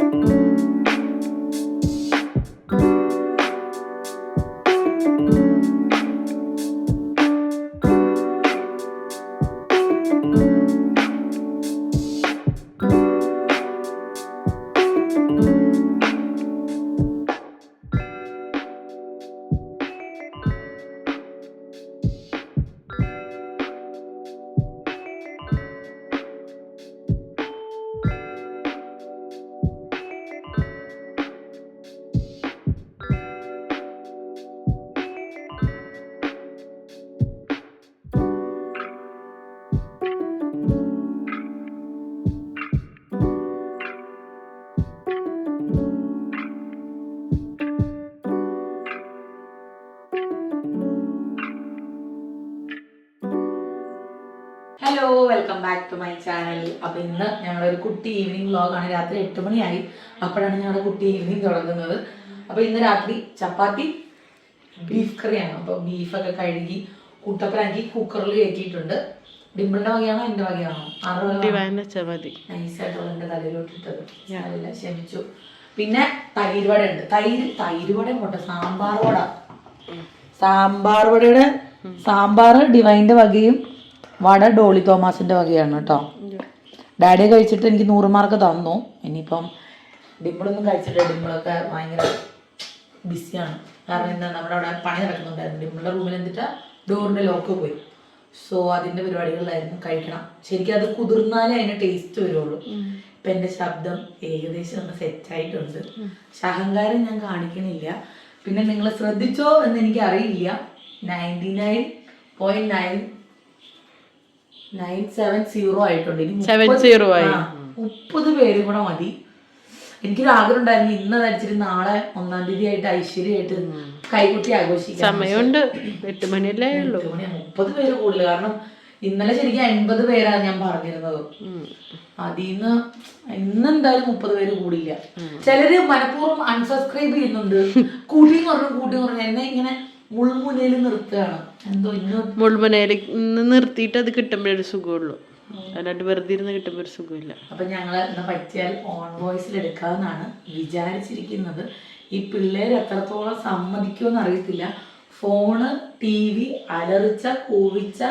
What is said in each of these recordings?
Hello channel അപ്പൊ ഇന്ന് ഞങ്ങളൊരു കുട്ടി ഈവനിങ് വ്ലോഗാണ് രാത്രി എട്ട് മണിയായി. അപ്പോഴാണ് ഞങ്ങളുടെ കുട്ടി ഈവനിങ് തുടങ്ങുന്നത്. അപ്പൊ ഇന്ന് രാത്രി ചപ്പാത്തി ബീഫ് കറിയാണ്. അപ്പൊ ബീഫൊക്കെ കഴുകി കുട്ടപ്പനാക്കി കുക്കറിൽ കയറ്റിയിട്ടുണ്ട്. ഡിമ്പിളിന്റെ വകയാണോ എന്റെ വകയാണോ? മതി നൈസായിട്ടുള്ള എന്റെ തലയിലോട്ടിട്ടത്. അല്ല ക്ഷമിച്ചു. പിന്നെ തൈര് വട ഉണ്ട് തൈര് തൈര് വട പോട്ടെ. സാമ്പാർ വട. സാമ്പാർ വടയുടെ സാമ്പാർ ഡിവൈന്റെ വകയും വട ഡോളി തോമാസിന്റെ വകയാണ് കേട്ടോ. ഡാഡി കഴിച്ചിട്ട് എനിക്ക് നൂറ് മാർക്ക് തന്നു. ഇനിയിപ്പം ഡിമ്പിളൊന്നും കഴിച്ചിട്ട് ഡിമ്പിളൊക്കെ ഭയങ്കര ബിസിയാണ് കാരണം എന്താ? നമ്മുടെ അവിടെ പണി നടക്കുന്നുണ്ടായിരുന്നു. ഡിമ്പിളുടെ റൂമിൽ എന്നിട്ട് ഡോറിന്റെ ലോക്ക് പോയി. സോ അതിന്റെ പരിപാടികളിലായിരുന്നു കഴിക്കണം. ശരിക്കും അത് കുതിർന്നാലേ അതിന് ടേസ്റ്റ് വരുള്ളൂ. ഇപ്പൊ എന്റെ ശബ്ദം ഏകദേശം ഒന്ന് സെറ്റ് ആയിട്ടുണ്ട്. പക്ഷെ അഹങ്കാരം ഞാൻ കാണിക്കണില്ല. പിന്നെ നിങ്ങൾ ശ്രദ്ധിച്ചോ എന്ന് എനിക്ക് അറിയില്ല ninety nine point nine nine seven zero ആയിട്ടുണ്ട്. ഇനി മുപ്പത് zero ആയി. മുപ്പത് പേരും കൂടെ മതി. എനിക്കൊരു ആഗ്രഹം ഉണ്ടായിരുന്നു ഇന്ന് ധരിച്ചിട്ട് നാളെ ഒന്നാം തീയതി ആയിട്ട് ഐശ്വര്യമായിട്ട് കൈകുട്ടി ആഘോഷിക്കാം സമയമുണ്ട്. എട്ട് മണിയല്ലേ ഉള്ളൂ. മുപ്പത് പേര് കൂടുതൽ. കാരണം ഇന്നലെ ശരിക്കും അൻപത് പേരാണ് ഞാൻ പറഞ്ഞിരുന്നത്. അതിന്ന് ഇന്ന് എന്തായാലും മുപ്പത് പേര് കൂടില്ല. ചിലര് മനഃപൂർവം അൺസബ്സ്ക്രൈബ് ചെയ്യുന്നുണ്ട്. കൂട്ടിയും കുറഞ്ഞു കൂട്ടിയും കുറഞ്ഞു എന്നെ ഇങ്ങനെ മുൾമുനയിൽ നിർത്തുകയാണ്. മുൾമനയിൽ നിർത്തിയിട്ട് അത് കിട്ടുമ്പോഴൊരു സുഖമുള്ളൂ. അല്ലാണ്ട് വെറുതെ ഇരുന്ന് കിട്ടുമ്പോൾ ഒരു സുഖമില്ല. അപ്പൊ ഞങ്ങൾ ഇന്ന് പറ്റിയാൽ ഓൺ വോയിസിൽ എടുക്കാമെന്നാണ് വിചാരിച്ചിരിക്കുന്നത് ഈ പിള്ളേർ എത്രത്തോളം സമ്മതിക്കുമെന്ന് അറിയത്തില്ല. ഫോണ് ടി വി അലറിച്ച കൂവിച്ച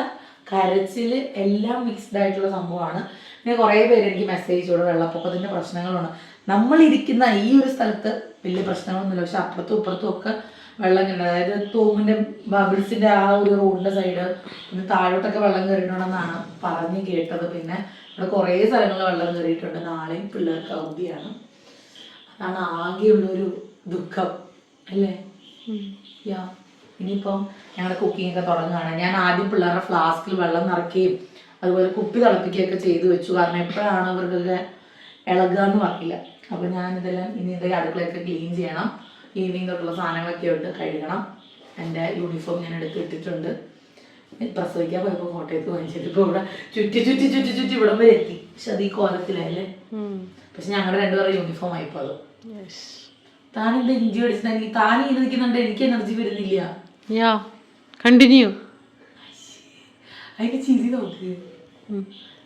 കരച്ചിൽ എല്ലാം മിക്സ്ഡ് ആയിട്ടുള്ള സംഭവമാണ്. പിന്നെ കുറേ പേര് എനിക്ക് മെസ്സേജ് ഇവിടെ വെള്ളപ്പൊക്കത്തിന്റെ പ്രശ്നങ്ങളാണ് നമ്മളിരിക്കുന്ന ഈ ഒരു സ്ഥലത്ത് വലിയ പ്രശ്നങ്ങളൊന്നുമില്ല. പക്ഷെ അപ്പുറത്തും ഇപ്പുറത്തും ഒക്കെ വെള്ളം കയറി അതായത് തൂമിന്റെ ബബിൾസിന്റെ ആ ഒരു റോഡിന്റെ സൈഡ് പിന്നെ താഴോട്ടൊക്കെ വെള്ളം കയറിയിട്ടുണ്ടെന്നാണ് പറഞ്ഞ് കേട്ടത്. പിന്നെ ഇവിടെ കുറേ സ്ഥലങ്ങളിൽ വെള്ളം കയറിയിട്ടുണ്ട്. നാളെയും പിള്ളേർക്ക് അവധിയാണ്. അതാണ് ആകെയുള്ളൊരു ദുഃഖം. അല്ലേ? യാ ഇനിയിപ്പം ഞങ്ങളുടെ കുക്കിംഗ് ഒക്കെ തുടങ്ങുകയാണ് ഞാൻ ആദ്യം പിള്ളേരുടെ ഫ്ലാസ്കിൽ വെള്ളം നിറയ്ക്കുകയും അതുപോലെ കുപ്പി തിളപ്പിക്കുകയൊക്കെ ചെയ്തു വെച്ചു. കാരണം എപ്പോഴാണ് ഇവർക്കൊക്കെ ഇളകുക എന്ന് പറയില്ല അപ്പോൾ ഞാൻ ഇതെല്ലാം ഇനി ഇതേ അടുക്കളയൊക്കെ ക്ലീൻ ചെയ്യണം. ഈവനിങ് തൊട്ടുള്ള സാധനങ്ങളൊക്കെ ആയിട്ട് കഴുകണം. എന്റെ യൂണിഫോം ഞാൻ എടുത്ത് ഇട്ടിട്ടുണ്ട്. പ്രസവിക്കാൻ പോയപ്പോൾ കോട്ടയത്ത് വാങ്ങിച്ചിട്ട് ഇപ്പോൾ ഇവിടെ ചുറ്റി ചുറ്റി ചുറ്റി ചുറ്റി ഇവിടം വരെ എത്തി. പക്ഷെ അത് ഈ കോലത്തിലല്ലേ പക്ഷെ ഞങ്ങളുടെ രണ്ടുപേരുടെ യൂണിഫോം ആയിപ്പോൾ അത് താനെന്താ ഇഞ്ചി അടിച്ചിട്ടുണ്ടെങ്കിൽ താൻ ഇങ്ങനെ നിൽക്കുന്നുണ്ട് എനിക്ക് എനർജി വരുന്നില്ല. യാ കണ്ടിന്യൂ അതിന്റെ ചിരി നോക്ക്.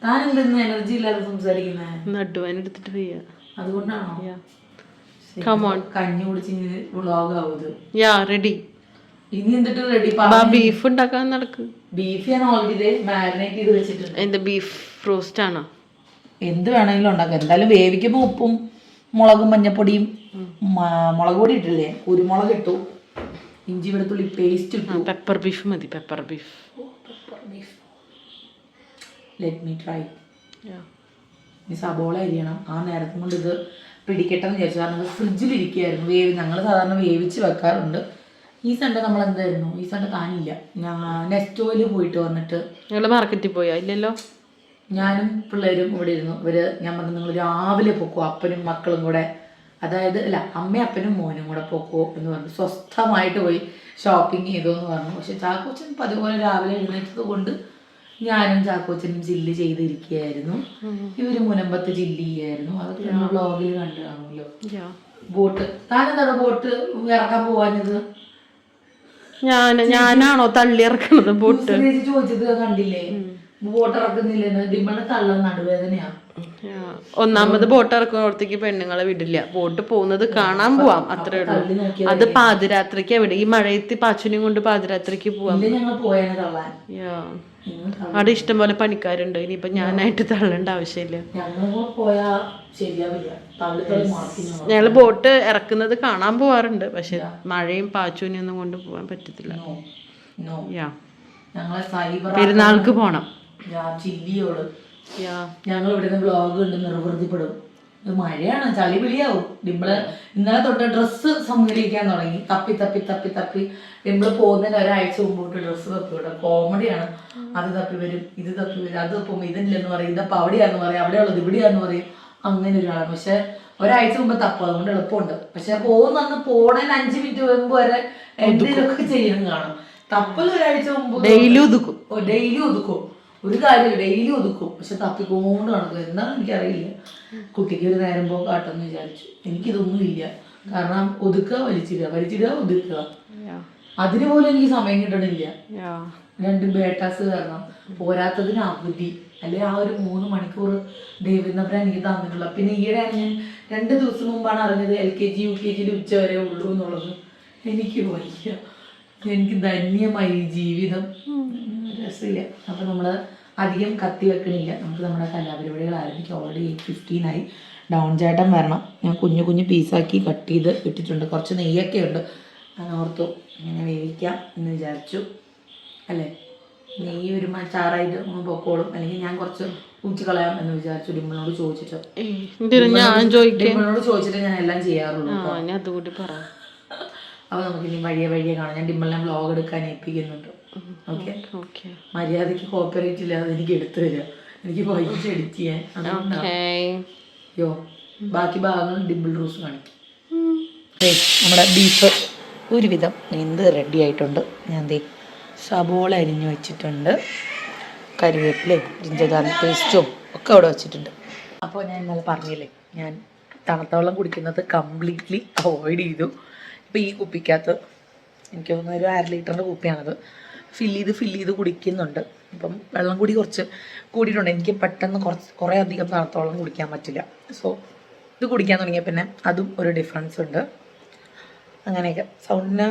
താൻ എന്തെന്ന് എനർജി ഇല്ലാതെ സംസാരിക്കുന്നേ? നടുവാൻ എടുത്തിട്ട് അതുകൊണ്ടാണോ? യാ on. കഞ്ഞി കുടിച്ച് വ്ളോഗ് ആവുത് യാ റെഡി ഇനി എന്നിട്ട് റെഡി ബീഫ് ഉണ്ടാക്കാൻ നടക്ക്. ബീഫ് ഞാൻ ഓൾറെഡി മാരിനേറ്റ് ചെയ്ത് വെച്ചിട്ടുണ്ട്. എന്താ ബീഫ് റോസ്റ്റ് ആണോ? എന്ത് വേണമെങ്കിലും ഉണ്ടാക്കാം. എന്തായാലും വേവിക്കുമ്പോൾ ഉപ്പും മുളകും മഞ്ഞപ്പൊടിയും മുളക് പൊടി ഇട്ടില്ലേ? കുരുമുളക് ഇട്ടു. ഇഞ്ചി വെളുത്തുള്ളി പേസ്റ്റ് ഇട്ടു. പെപ്പർ ബീഫ് മതി pepper beef let me try ഇനി സബോള അരിയണം. ആ നേരത്തും കൊണ്ട് ഇത് പിടിക്കട്ടെന്ന് വിചാരിച്ചു. കാരണം ഫ്രിഡ്ജിലിരിക്കുകയായിരുന്നു വേവി ഞങ്ങൾ സാധാരണ വേവിച്ച് വെക്കാറുണ്ട്. ഈ സണ്ട നമ്മൾ എന്തായിരുന്നു ഈ സണ്ട താനില്ല. ഞാൻ നെസ്റ്റോയിൽ പോയിട്ട് വന്നിട്ട് നിങ്ങൾ മാർക്കറ്റിൽ പോയാ? ഇല്ലല്ലോ? ഞാനും പിള്ളേരും ഇവിടെ ഇരുന്നു. ഇവർ ഞാൻ പറഞ്ഞു നിങ്ങൾ രാവിലെ പൊക്കോ അപ്പനും മക്കളും കൂടെ. അതായത് അല്ല അമ്മയും അപ്പനും മോനും കൂടെ പൊക്കോ എന്ന് പറഞ്ഞു. സ്വസ്ഥമായിട്ട് പോയി ഷോപ്പിംഗ് ചെയ്തു എന്ന് പറഞ്ഞു. പക്ഷെ ചാക്കോച്ചൻ പതുപോലെ രാവിലെ എഴുന്നേറ്റത് കൊണ്ട് ഞാനും ചാക്കോച്ചനും ജില്ല് ചെയ്തിരിക്കുകയായിരുന്നു. ഇവർ മുനമ്പത്ത് ജില്ല് ചെയ്യായിരുന്നു. അതൊക്കെ നമ്മൾ ബ്ലോഗിൽ കണ്ടു കാണുമല്ലോ. ബോട്ട്. താനെന്താണ് ബോട്ട് ഇറക്കാൻ പോവാഞ്ഞത്? ഞാൻ ഞാനാണോ തള്ളി ഇറക്കണത് ബോട്ട്? ചോദിച്ചത് കണ്ടില്ലേ? ബോട്ട് ഇറക്കുന്നില്ലെന്ന്. ഡിമ്മളിന് തള്ള നടുവേദനയാ. ഒന്നാമത് ബോട്ട് ഇറക്കുന്നിടത്തേക്ക് പെണ്ണുങ്ങളെ വിടില്ല. ബോട്ട് പോകുന്നത് കാണാൻ പോവാം. അത്രേ ഉള്ളൂ. അത് പാതിരാത്രിക്ക് എവിടെ ഈ മഴയത്ത് പാച്ചുനെയും കൊണ്ട് പാതിരാത്രിക്ക് പോവാം. ഞങ്ങൾ തള്ളാൻ. അവിടെ ഇഷ്ടം പോലെ പണിക്കാരുണ്ട്. ഇനിയിപ്പൊ ഞാനായിട്ട് തള്ളേണ്ട ആവശ്യമില്ല. ഞങ്ങളും ഞങ്ങൾ ബോട്ട് ഇറക്കുന്നത് കാണാൻ പോവാറുണ്ട്. പക്ഷെ മഴയും പാച്ചുവിനെയും ഒന്നും കൊണ്ട് പോവാൻ പറ്റത്തില്ല. പെരുന്നാൾക്ക് പോണം. ഞങ്ങൾ ഇവിടുന്ന് ബ്ലോഗ് ഉണ്ട് നിർവൃത്തിപ്പെടും. ഇത് മഴയാണ് ചളി വിളിയാവും ഡിമ്പിൾ ഇന്നലെ തൊട്ട് ഡ്രസ്സ് സംഗ്രഹിക്കാൻ തുടങ്ങി. തപ്പി തപ്പി തപ്പി തപ്പി. ഡിമ്പിൾ പോകുന്നതിന് ഒരാഴ്ച മുമ്പോട്ട് ഡ്രസ്സ് തപ്പി വിടാം. കോമഡിയാണ് അത് തപ്പി വരും ഇത് തപ്പി വരും അത് ഇപ്പം ഇതില്ലെന്ന് പറയും ഇതപ്പം അവിടെയാന്ന് പറയും അവിടെയുള്ളത് ഇവിടെയാന്ന് പറയും. അങ്ങനെ ഒരാളാണ്. പക്ഷെ ഒരാഴ്ച മുമ്പ് തപ്പും അതുകൊണ്ട് എളുപ്പമുണ്ട്. പക്ഷെ പോകുന്ന അന്ന് പോണേന് അഞ്ച് മിനിറ്റ് മുമ്പ് വരെ എന്തെങ്കിലുമൊക്കെ ചെയ്യണം കാണും. തപ്പൽ ഒരാഴ്ച മുമ്പ് ഡെയിലി ഒതുക്കും. ഡെയിലി ഒതുക്കും. ഒരു കാര്യം ഡെയിലി ഒതുക്കും. പക്ഷെ തപ്പിക്കൊണ്ട് നടക്കും എന്താണെന്ന് എനിക്കറിയില്ല. കുട്ടിക്ക് ഒരു നേരം പോകും കാട്ടെന്ന് വിചാരിച്ചു. എനിക്കിതൊന്നും ഇല്ല. കാരണം ഒതുക്കുക വലിച്ചിടുക. വലിച്ചിടുക ഒതുക്കുക. അതിന് പോലും എനിക്ക് സമയം കിട്ടണില്ല. രണ്ടും ബേട്ടാസ് കാരണം പോരാത്തതിന് അവധി. അല്ലെ ആ ഒരു മൂന്ന് മണിക്കൂർ ദൈവനപ്പുറം എനിക്ക് തന്നിട്ടുള്ള. പിന്നെ ഈയിടെയാണ് ഞാൻ രണ്ട് ദിവസം മുമ്പാണ് അറിഞ്ഞത് L K G U K ജിയിൽ ഉച്ച വരെ ഉള്ളൂ എന്നുള്ളത്. എനിക്ക് വയ്യ. എനിക്ക് ധന്യമായി ഈ ജീവിതം. രസമില്ല. അപ്പൊ നമ്മൾ അധികം കത്തി വെക്കണില്ല. നമുക്ക് നമ്മുടെ കലാപരിപാടികൾ ആരംഭിക്കാം ഓൾറെഡി എയ്റ്റ് ഫിഫ്റ്റീൻ ആയി. ഡൗൺ ചേട്ടൻ വരണം. ഞാൻ കുഞ്ഞു കുഞ്ഞു പീസാക്കി കട്ട് ചെയ്ത് ഇട്ടിട്ടുണ്ട്. കുറച്ച് നെയ്യൊക്കെ ഉണ്ട്. ഞാൻ ഓർത്തു ഇങ്ങനെ വേവിക്കാം എന്ന് വിചാരിച്ചു. അല്ലേ? നെയ്യ് ഒരു ചാറായിട്ട് ഒന്ന് പൊക്കോളും. അല്ലെങ്കിൽ ഞാൻ കുറച്ച് ഊറ്റി കളയാം എന്ന് വിചാരിച്ചു. ഡിമ്മിനോട് ചോദിച്ചിട്ട്. ഡിമ്മിനോട് ചോദിച്ചിട്ട് ഞാൻ എല്ലാം ചെയ്യാറുള്ളൂ ഞാൻ അതുകൂടി പറ അപ്പൊ നമുക്ക് ഇനി വഴിയെ വഴിയെ കാണാം. ഞാൻ ഡിമ്പിളിനെ വ്ലോഗ് എടുക്കാൻ ഏൽപ്പിക്കുന്നുണ്ട്. ഓക്കെ മര്യാദയ്ക്ക് കോപ്പറേറ്റ് ഇല്ലാതെ എനിക്ക് എടുത്തു തരിക എനിക്ക് വൈകിട്ട് എഡിറ്റ് ചെയ്യാൻ. യോ ബാക്കി ഭാഗങ്ങൾ ഡിമ്പിൾ റൂസ് കാണിക്കും. നമ്മുടെ ബീഫ് ഒരുവിധം എന്ത് റെഡി ആയിട്ടുണ്ട്. ഞാൻ എന്തേ സബോള അരിഞ്ഞു വെച്ചിട്ടുണ്ട്. കറിവേപ്പിലയും ജിഞ്ചർ ഗാർലിക് പേസ്റ്റും ഒക്കെ അവിടെ വെച്ചിട്ടുണ്ട്. അപ്പോൾ ഞാൻ ഇന്നലെ പറഞ്ഞില്ലേ ഞാൻ തണുത്ത വെള്ളം കുടിക്കുന്നത് കംപ്ലീറ്റ്ലി അവോയ്ഡ് ചെയ്തു. ഇപ്പോൾ ഈ കുപ്പിക്കകത്ത് എനിക്ക് തോന്നുന്നു ഒരു അര ലിറ്ററിന്റെ കുപ്പിയാണത്. ഫില്ല് ചെയ്ത് ഫില്ല് ചെയ്ത് കുടിക്കുന്നുണ്ട്. അപ്പം വെള്ളം കൂടി കുറച്ച് കൂടിയിട്ടുണ്ട്. എനിക്ക് പെട്ടെന്ന് കുറച്ച് കുറേ അധികം തണുത്തോളം കുടിക്കാൻ പറ്റില്ല. സോ ഇത് കുടിക്കാൻ തുടങ്ങിയ പിന്നെ അതും ഒരു ഡിഫറൻസ് ഉണ്ട്. അങ്ങനെയൊക്കെ. സൗണ്ടിന്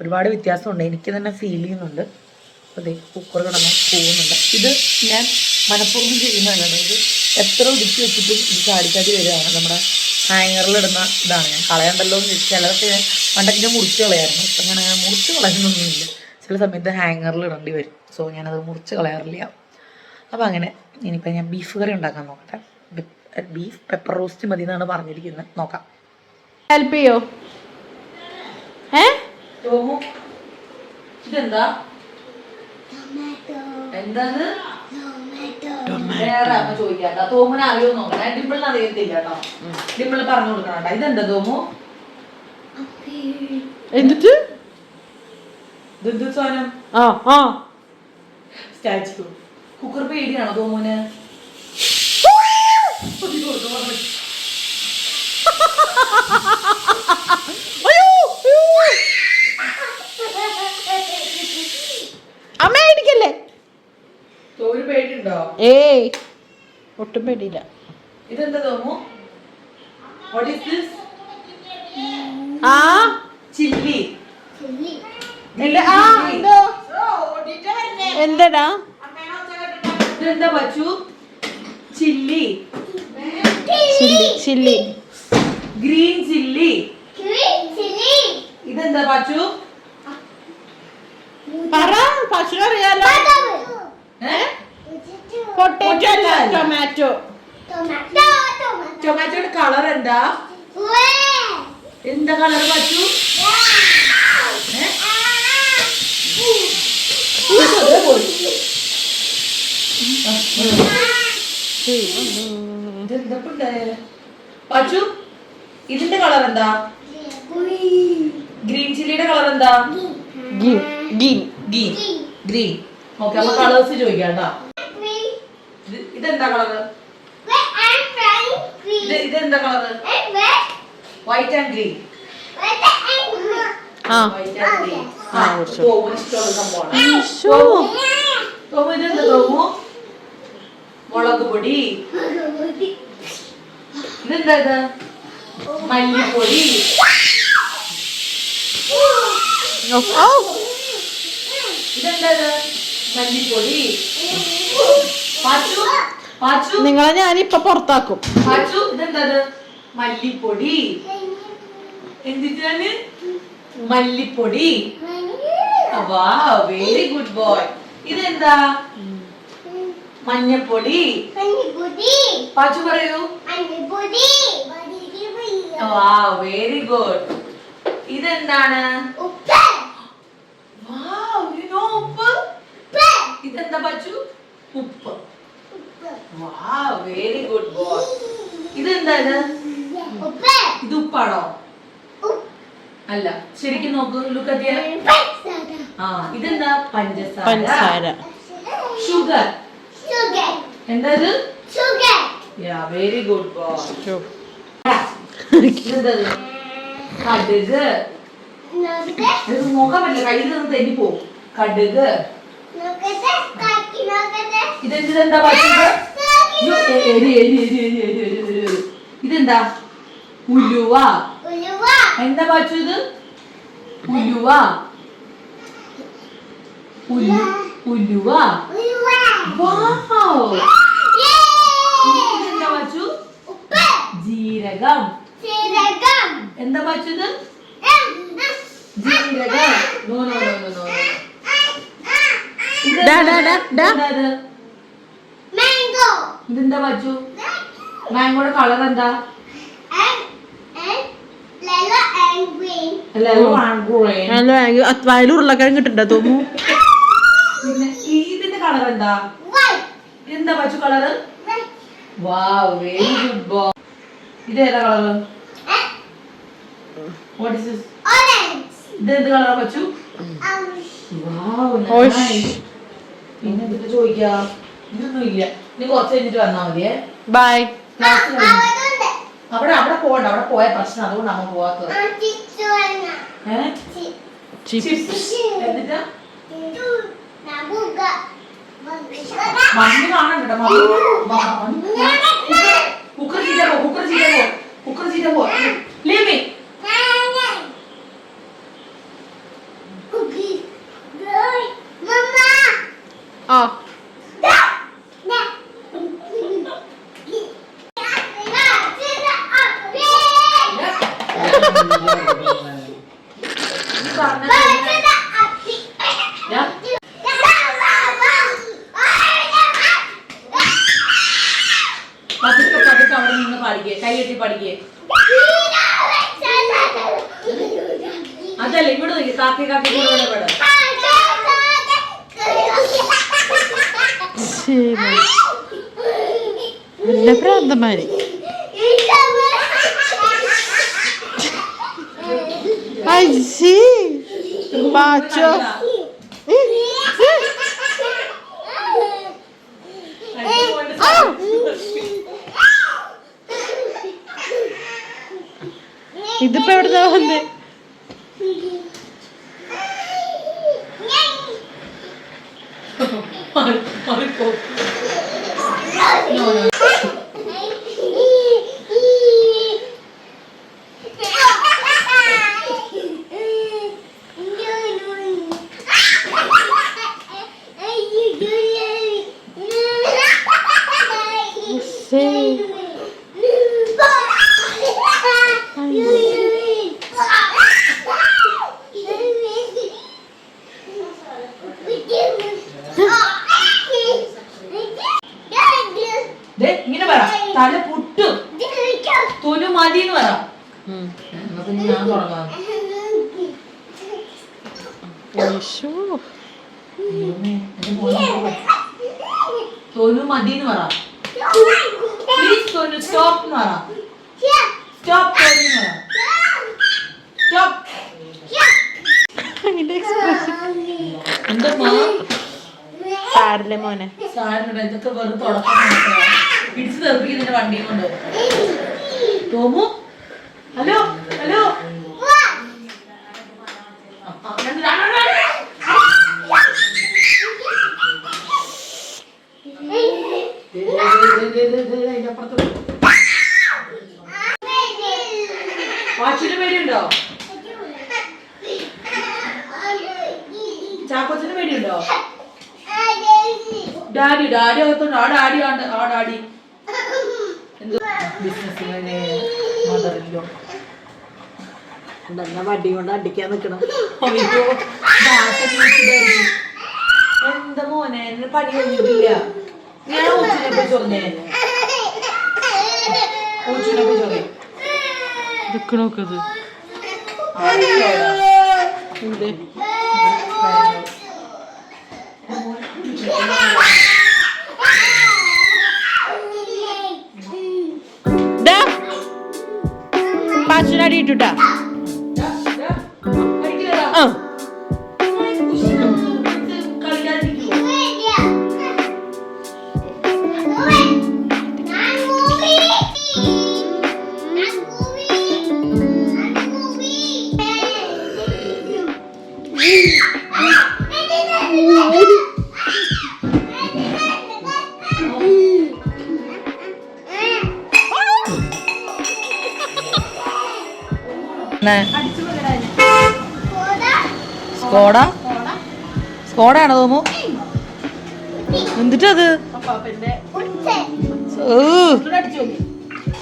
ഒരുപാട് വ്യത്യാസമുണ്ട്. എനിക്ക് തന്നെ ഫീൽ ചെയ്യുന്നുണ്ട്. അതെ കുക്കർ കിടന്ന് പോകുന്നുണ്ട്. ഇത് ഞാൻ മനഃപൂർവം ചെയ്യുന്നതല്ല. ഇത് എത്ര ഒതുക്കി വെച്ചിട്ടും ഇത് ചാടിച്ചാടി വരികയാണ്. നമ്മുടെ ഹാങ്ങറിലിടുന്ന ഇതാണ്. ഞാൻ കളയണ്ടല്ലോ എന്ന് ചോദിച്ചാൽ ചിലതൊക്കെ ഞാൻ പണ്ടൊക്കെ ഞാൻ മുറിച്ച് കളയായിരുന്നു. ഇപ്പം ഞാൻ അങ്ങനെ മുറിച്ച് കളയുന്നൊന്നുമില്ല. ചില സമയത്ത് ഹാങ്ങറിൽ ഇടേണ്ടി വരും. സോ ഞാനത് മുറിച്ച് കളയാറില്ല. അപ്പോൾ അങ്ങനെ ഇനിയിപ്പോൾ ഞാൻ ബീഫ് കറി ഉണ്ടാക്കാൻ നോക്കട്ടെ. ബീഫ് പെപ്പർ റോസ്റ്റ് മതി എന്നാണ് പറഞ്ഞിരിക്കുന്നത്. നോക്കാം. ഹെൽപ്പ് ചെയ്യോ? ഏ? ഇതെന്താ? എന്താണ്? വേറെ അമ്മ ചോദിക്കാട്ടോ തോമുന് അറിയോ നോക്കണേ ഡിമ്പിളിന് അറിയത്തില്ല കേട്ടോ. ഡിമ്പിൾ പറഞ്ഞു കൊടുക്കണം ഇതെന്താ തോമു? എന്നിട്ട് സാധനം? ആ ആ. സ്റ്റാച്ചു. കുക്കർ പേടിയാണോ തോമുന് ഏയ് ഒട്ടും പേടിയില്ല. ഇതെന്താ തോമു വാട്ട് ഈസ് ദിസ് ആ? ചില്ലി. ഇല്ല ആ എന്തോ? എന്തടാ? ഇതെന്താ Pachu chilli. Chilli chilli. Green chilli. ഇതെന്താ പച്ചു പറ പശു അറിയാലോ പൊട്ടേറ്റോ ടൊമാറ്റോ? ടൊമാറ്റോയുടെ കളർ എന്താ എന്താ കളർ ഇപ്പൊ പച്ചു ഇതിന്റെ കളർ എന്താ ഗ്രീൻ ചില്ലിയുടെ കളർ എന്താ ഗീൻ ഗ്രീൻ. ഗ്രീൻ. ഓക്കെ അപ്പൊ കളേഴ്സ് ചോദിക്കാം കേട്ടാ. ഇത് ഇതെന്താ കളർ ഇത് ഇതെന്താ കളർ വൈറ്റ് ആൻഡ് ഗ്രീൻ ആ. വൈറ്റ് ആൻഡ് ഗ്രീൻ ആ. തോമന് ഇഷ്ടമുള്ള സംഭവമാണ്. തോമ ഇതെന്താ തോമു മുളക് പൊടി. ഇതെന്താ ഇത്? മല്ലിപ്പൊടി. ഇതെന്താ ഇത്? മല്ലിപ്പൊടി. നിങ്ങളെ ഞാനിപ്പൊ പുറത്താക്കും. മല്ലിപ്പൊടി. എന്തിട്ടാണ്? മല്ലിപ്പൊടി. വാ വെരി ഗുഡ് ബോയ് ഇതെന്താ? മഞ്ഞപ്പൊടി. പാച്ചു പറയൂ. വാ വെരി ഗുഡ് ഇതെന്താണ്? you know ഉപ്പ്. ഇതെന്താ പച്ചു? ഉപ്പ്. വാ വെരി ഗുഡ് ബോയ് ഇതെന്താ ഇത് ഇത് ഉപ്പാണോ? അല്ല ശരിക്കും നോക്കൂ ലുക്കത്തിയ ആ ഇതെന്താ? പഞ്ചസാര. പഞ്ചസാര. ഷുഗർ എന്താ ഇത് യാ വെരി ഗുഡ് ബോയ്? കടുക്. നോക്കാൻ പറ്റില്ല കയ്യിൽ നിന്ന് തെന്നി പോകും കടുക്. ഇതെന്താ പറ്റുന്നത്? എരി, എരി, എരി, എരി, എരി, എരി, എരി, എരി. ഇതെന്താ ഉലുവ എന്താ പറ്റു ഇത് ഉലുവ ഉലുവ ജീരകം എന്താ ഇത് ജീരകം no no no no no. Mango. ഇതെന്താ വച്ചു മാംഗോയുടെ കളർ എന്താ? അത്വായിൽ ഉരുളക്കിഴങ്ങ് കിട്ടണ്ട തോന്നു? പിന്നെ ഇതിന്റെ കളർ എന്താ. എന്താ Pachu colour. Wow very good ബോ ഇത് ഏതാ colour what is this orange. ഇത് എന്ത് കളറാ പച്ചു Orange. വാവ് ഓഷ്. പിന്നെ എന്തൊക്കെ ചോദിക്കാ. ഇതൊന്നും ഇല്ല ഇനി കുറച്ച് കഴിഞ്ഞിട്ട് വന്നാ മതിയേ. ബൈ. അവിടെ അവിടെ പോകണ്ട. അവിടെ പോയ പ്രശ്നം. അതുകൊണ്ട് നമ്മ പോവാത്തത്. മമ്മി കാണണ്ട മമ്മി കുക്കർ ചീറ്റ പോ കുക്കർ ചീറ്റ പോ. കുക്കർ ചീറ്റ പോ. ലീമി Cookie. ആ പതുക്കെ പതുക്കെ അവിടെ നിന്ന് പാടിക്കേ കൈയെട്ടി പാടിക്കേ അതല്ല ഇവിടെ നോക്കി കാക്കി കാക്കി കൂടെ ഇവിടെ നല്ല ഭ്രാന്തമാര് അയ്യേ. പാച്ചോ ഇതിപ്പോ എവിടുന്നാ വന്നേ മാറി മാറിപ്പോ ശരി ദേ ഇങ്ങനെ പറ തല പുട്ടും തൊലു മതി എന്ന് പറ ഉം. എന്നാ പിന്നെ ഞാൻ തുടങ്ങാം യേശു. ദൈവമേ, എന്റെ മോനെ കൊണ്ട് തൊലു മതി എന്ന് പറ പ്ലീസ് തൊലു സ്റ്റോപ്പ് എന്ന് പറ സ്റ്റോപ്പ് തൊലു എന്ന് പറ സ്റ്റോപ്പ് അതിന്റെ expression. എന്താ മാ സാരില്ലേ മോനെ? തോമു? ഹലോ ഹലോ ആ, ആ, രണ്ട്, രണ്ട്, രണ്ട്. ദേ, ദേ, ദേ, അച്ഛന് പേടിയുണ്ടോ ചാക്കോച്ചന് പേടിയുണ്ടോ ഡാഡി അകത്തുണ്ട് ആ ഡാഡി ആണ്ട് ആ ഡാഡി എന്തോ ബിസിനസ്സിനെ മദറില്ലോ എന്നാ വടി കൊണ്ട് അടിക്കാൻ വിളിച്ചതായിരിക്കും. എന്താ മോനെ എന്നെ പണി കഴിഞ്ഞിട്ടില്ല. ഞാൻ ഊച്ചിനെ പോയി ചൊന്നേ ഊച്ചിനെ പോയി ചൊറേ. എന്തേ? পাঁচ নারী টুটা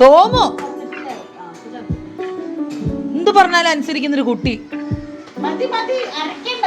തോമു. എന്ത് പറഞ്ഞാലും അനുസരിക്കുന്നൊരു കുട്ടി. മതി മതി അരക്കണ്ട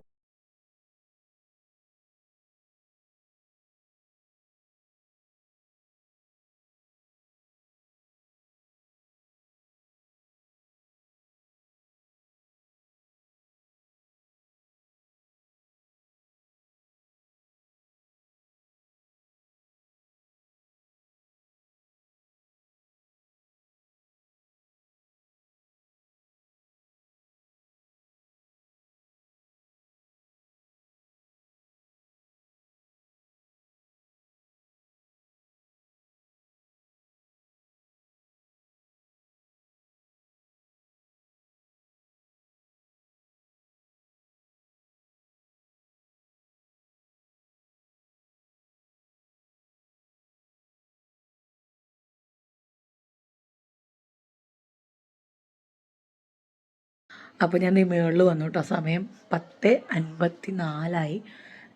അപ്പോൾ ഞാൻ ഈ മുകളിൽ വന്നു കേട്ടോ സമയം പത്ത് അൻപത്തി നാലായി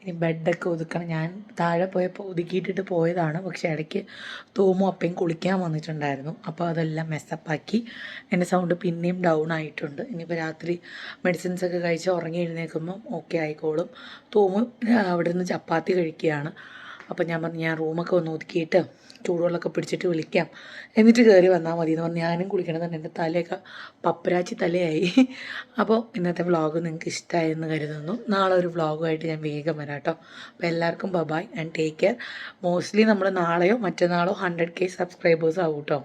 ഇനി ബെഡൊക്കെ ഒതുക്കണം. ഞാൻ താഴെ പോയപ്പോൾ ഒതുക്കിയിട്ടിട്ട് പോയതാണ്. പക്ഷേ ഇടയ്ക്ക് തോമും അപ്പയും കുളിക്കാൻ വന്നിട്ടുണ്ടായിരുന്നു. അപ്പോൾ അതെല്ലാം മെസ്സപ്പാക്കി. എന്റെ സൗണ്ട് പിന്നെയും ഡൗൺ ആയിട്ടുണ്ട്. ഇനിയിപ്പോൾ രാത്രി മെഡിസിൻസ് ഒക്കെ കഴിച്ച് ഉറങ്ങി എഴുന്നേൽക്കുമ്പം ഓക്കെ ആയിക്കോളും. തോമു അവിടെ നിന്ന് ചപ്പാത്തി കഴിക്കുകയാണ്. അപ്പോൾ ഞാൻ പറഞ്ഞു ഞാൻ റൂമൊക്കെ ഒന്ന് ഒതുക്കിയിട്ട് ചൂടുവെള്ളമൊക്കെ പിടിച്ചിട്ട് വിളിക്കാം. എന്നിട്ട് കയറി വന്നാൽ മതി എന്ന് പറഞ്ഞ് ഞാനും കുളിക്കണം തന്നെ എന്റെ തലയൊക്കെ പപ്പരാച്ചി തലയായി. അപ്പോൾ ഇന്നത്തെ വ്ളോഗ് നിങ്ങൾക്ക് ഇഷ്ടമായെന്ന് കരുതുന്നു. നാളെ ഒരു വ്ളോഗുമായിട്ട് ഞാൻ വേഗം വരാം കേട്ടോ. അപ്പോൾ എല്ലാവർക്കും bye bye and take care mostly നമ്മൾ നാളെയോ മറ്റന്നാളോ ഹൺഡ്രഡ് കെ സബ്സ്ക്രൈബേഴ്സ് ആവും കേട്ടോ.